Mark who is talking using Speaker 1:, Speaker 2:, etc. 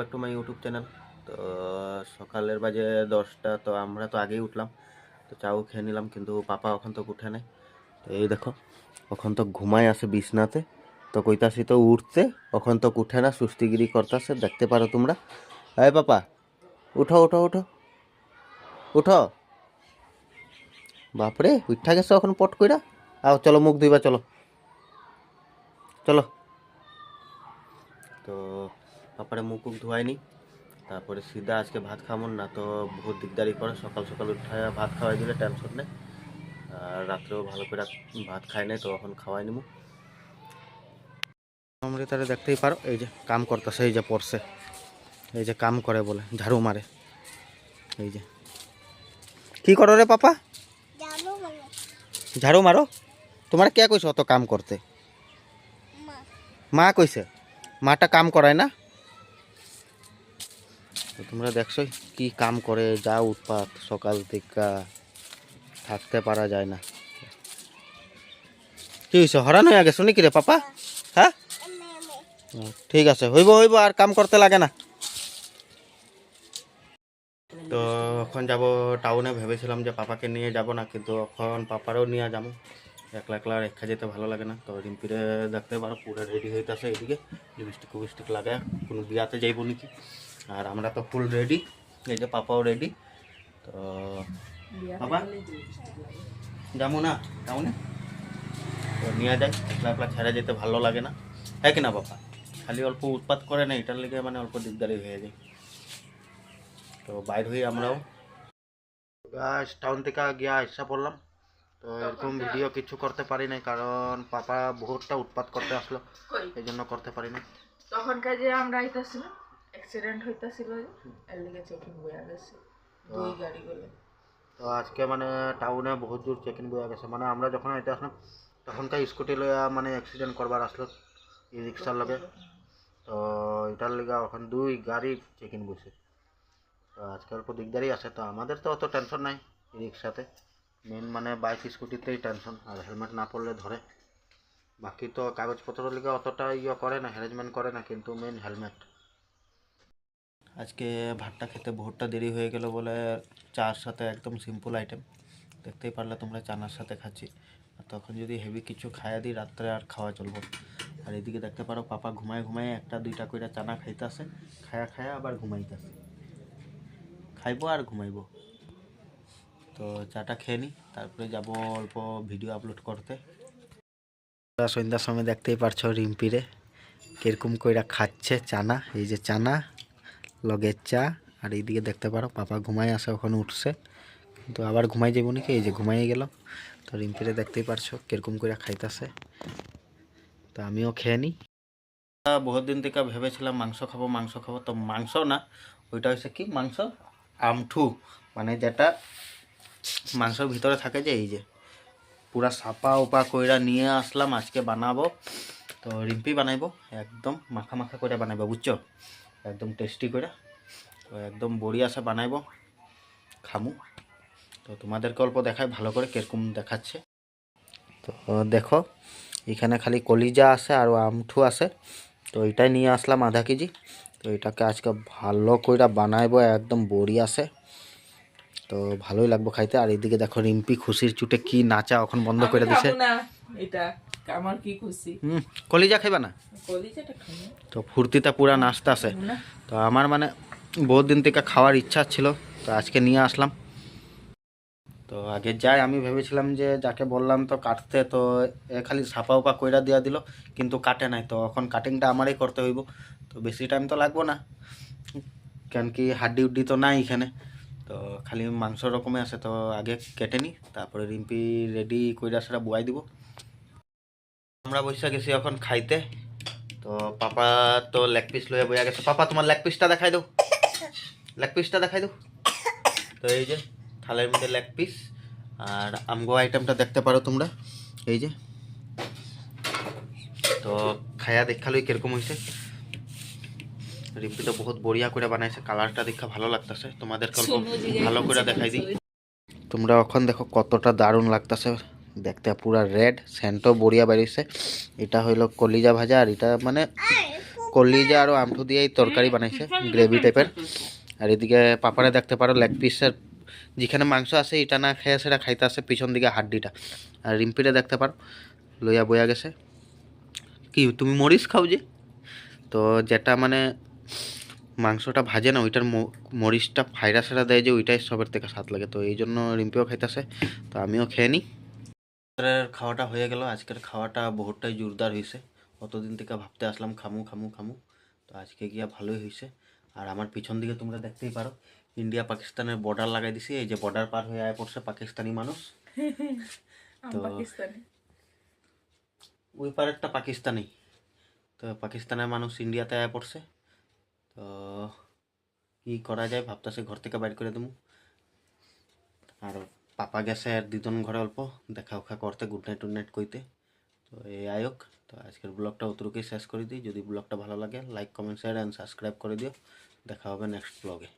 Speaker 1: Back to my YouTube channel তো, সকালের বাজে দশটা, তো আমরা তো আগেই উঠলাম। তো চাও খেয়ে নিলাম, কিন্তু পাপা ওখান তো উঠে নাই। তো এই দেখো, ওখান তো ঘুমায় আসে বিছনাতে। তো কইতাছি তো উঠতে, ওখান তো উঠে না সুস্তিগিরি করতেছে, দেখতে পারো তোমরা। হ্যাঁ পাপা, উঠো উঠো উঠো। উঠো। বাপরে, উঠা গেছে এখন পট কইরা? আও, চলো মুখ ধুইবা, চলো। চলো। তো তারপরে মুখ মুখ ধোয়াইনি তারপরে সিধা আজকে ভাত খাব না তো বহুত দিকদারি করে সকাল সকাল উঠে ভাত খাওয়াই দিলে টেনশন নেই। আর রাত্রেও ভালো করে ভাত খাই নাই তো এখন খাওয়াই নিমু। আমরা তারা দেখতেই পারো এই যে কাম করতেছে এই যে পড়ছে। এই যে কাম করে বলে ঝাড়ু মারে। এই যে। কি করো রে পাপা? ঝাড়ু মারো? তোমার কে কইছে অত কাম করতে?
Speaker 2: মা।
Speaker 1: মা কইছে? মাটা কাম করায় না? তো তোমরা দেখছ কি কাম করে, যা উৎপাত, সকাল থেকে থাকতে পারা যায় না। কি হয়েছে হরান হয়ে গেছো নাকি রে পাপা? হ্যাঁ? ঠিক আছে, হইব হইব, আর কাম করতে লাগে না। তো এখন যাব টাউনে, ভেবেছিলাম যে পাপাকে নিয়ে যাব না, কিন্তু এখন পাপারও নিয়ে যাব। একলা একলা রেখা যেতে ভালো লাগে না। তো রিম্পিরে দেখতে পারো, পুরো রেডি হইতেছে এদিকে। লিপস্টিক ফিপস্টিক লাগে কোনো বিয়াতে যাইব নাকি? আর আমরা তো ফুল রেডি এই যে পাপাও রেডি তো বাবা যাব না? টাউনে তো নিয়ে যাই একলা একলা ছেড়ে যেতে ভালো লাগে না। হ্যাঁ কি না বাবা খালি অল্প উৎপাত করে না এটার লেগে মানে অল্প দিকদারি হয়ে যায়। তো বাইর হয়ে আমরাও। গাছ টাউন থেকে গিয়া আসা পড়লাম। তো এরকম ভিডিও কিছু করতে পারি নাই কারণ পাপা বহুতটা উৎপাত করতে আসলো। এই জন্য করতে পারি না
Speaker 3: তখনকার যে আমরা আইতাছিলাম অ্যাক্সিডেন্ট হইতাছিল এর লিগে চেকিং বইয়া গেছে দুই গাড়ি বলে
Speaker 1: তো আজকে মানে টাউনে বহুত দূর চেকিং বয়ে গেছে মানে আমরা যখন এটা আসলাম তখনকার স্কুটি লইয়া মানে অ্যাক্সিডেন্ট করবার আসলো ই রিক্সার লগে। তো এটার লেগে এখন দুই গাড়ি চেকিং বসে তো আজকে অল্প দিকদারি আছে তো আমাদের তো অত টেনশন নাই ই রিক্সাতে মেন মানে বাইক স্কুটিতেই টেনশন আর হেলমেট না পরলে ধরে। বাকি তো কাগজপত্রের লিগে অতটা ইয়ে করে না হ্যারেজমেন্ট করে না কিন্তু মেন হেলমেট আজকে ভাতটা খেতে ভোরটা দেরি হয়ে গেল বলে চার সাথে একদম সিম্পল আইটেম দেখতেই পারলে তোমরা চানার সাথে খাচ্ছি। তখন যদি হেভি কিছু খাইয়া দিই, রাত্রে আর খাওয়া চলবো আর এদিকে দেখতে পারো, পাপা ঘুমায় ঘুমায় একটা দুইটা কইরা চানা খাইতেছে, খায়া খায়া আবার ঘুমাইতেছে। খাইবো আর ঘুমাইবো। তো চাটা খেয়ে নিই তারপরে যাব অল্প ভিডিও আপলোড করতে। সন্ধ্যার সময় দেখতেই পারছ রিম্পিরে কীরকম কইরা খাচ্ছে চানা, এই যে চানা। লগের চা, আর এইদিকে দেখতে পারো পাপা ঘুমাই আসে ওখানে উঠছে। কিন্তু আবার ঘুমাই যাব নাকি? এই যে ঘুমাই গেল। তো রিম্পিরে দেখতেই পারছ কীরকম করে খাইতেছে। তো আমিও খেয়ে নিই বহুত দিন থেকে ভেবেছিলাম মাংস খাব মাংস খাব। তো মাংস না, ওইটা হচ্ছে কি মাংস? আমঠু। মানে যেটা মাংসর ভিতরে থাকে যে, এই যে পুরা সাপা উপা কইরা নিয়ে আসলাম, আজকে বানাবো। তো রিম্পি বানাইবো, একদম মাখা মাখা করে বানাইবো, বুঝছ? একদম টেস্টি করে। তো একদম বড়িয়াসে বানাইবো খামু। তো তোমাদেরকে অল্প দেখাই ভালো করে কীরকম দেখাচ্ছে। তো দেখো এখানে খালি কলিজা আছে আর আমঠু আছে। তো এটাই নিয়ে আসলাম আধা কেজি। তো এটাকে আজকে ভালো করে বানাইবো একদম বড়িয়াসে তো ভালোই লাগবে খাইতে। আর এইদিকে দেখো রিম্পি খুশির চুটে কি নাচা এখন বন্ধ করে দিছে।
Speaker 3: এটা। আমার কি খুশি
Speaker 1: কলিজা খাইবা না?
Speaker 3: কলিজাটা
Speaker 1: তো ফুর্তিটা পুরা নাচতে আছে। তো আমার মানে বহুত দিন থেকে খাওয়ার ইচ্ছা ছিল তো আজকে নিয়ে আসলাম। তো আগে যাই আমি ভেবেছিলাম যে যাকে বললাম তো কাটতে তো এ খালি সাপা উপা কইরা দিয়া দিল কিন্তু কাটে নাই। তো এখন কাটিংটা আমারই করতে হইব তো বেশি টাইম তো লাগবো না। কেন কি হাড্ডি উড্ডি তো নাই এখানে। তো খালি মাংস রকমে আছে তো আগে কেটে নিই তারপরে রিম্পি রেডি কইরা সেটা বুয়াই দিব। আমরা বসে গেছি এখন খাইতে। তো পাপা তো লেগ পিস লয়ে বইয়া গেছে। পাপা তোমার লেগ পিসটা দেখাই দাও। লেগ পিসটা দেখাই দাও। তো এই যে থালের মধ্যে লেগ পিস আর আমগো আইটেমটা দেখতে পারো তোমরা। এই যে। তো খায়া দেখালোই কীরকম হয়েছে রিম্পি তো বহুত বড়িয়া করে বানাইছে। কালারটা দেখা ভালো লাগতেছে। তোমাদেরকে অল্প ভালো করে দেখাই দিই। তোমরা এখন দেখো কতটা দারুণ লাগতেছে। দেখতে পুরা রেড সেন্টও বড়িয়া বেরিয়েছে। এটা হইল কলিজা ভাজা, আর এটা মানে কলিজা আর আমঠু দিয়েই তরকারি বানাইছে গ্রেভি টাইপের আর এদিকে পাপারে দেখতে পারো লেগ পিসের যেখানে মাংস আছে, এটা না খেয়ে সেটা খাইতে আছে পিছন দিকে হাড্ডিটা। আর রিম্পিটা দেখতে পারো, লইয়া বইয়া গেছে। কি, তুমি মরিচ খাও যে? তো যেটা মানে মাংসটা ভাজে না, ওইটার মরিচটা ফাইরা সেরা দেয় যে, ওইটাই সবের থেকে স্বাদ লাগে। তো এই জন্য রিম্পিও খাইতেছে, তো আমিও খেয়ে নিই। রাত্রের খাওয়াটা হয়ে গেল। আজকের খাওয়াটা বহুতটাই জোরদার হয়েছে। অতদিন থেকে ভাবতে আসলাম খামু খামু খামু। তো আজকে গিয়া ভালোই হয়েছে। আর আমার পিছন দিকে তোমরা দেখতেই পারো ইন্ডিয়া পাকিস্তানের বর্ডার লাগাই দিছি। এই যে বর্ডার পার হয়ে আয় পড়ছে পাকিস্তানি মানুষ। তো- ওই পারেরটা পাকিস্তানি। তো পাকিস্তানের মানুষ ইন্ডিয়াতে আয় পড়ছে। তো কি করা যায় ভাবতেছে ঘর থেকে বাইর করে দেবো। আর পাপা গেছে আর দুজন ঘরে অল্প। দেখা উখা করতে গুড নাইট টুড নাইট কইতে। তো এই আয়োগ তো আজকের ব্লগটা অতটুকুই শেষ করে দিই। যদি ব্লগটা ভালো লাগে like comment share and subscribe করে দিও। দেখা হবে নেক্সট ব্লগে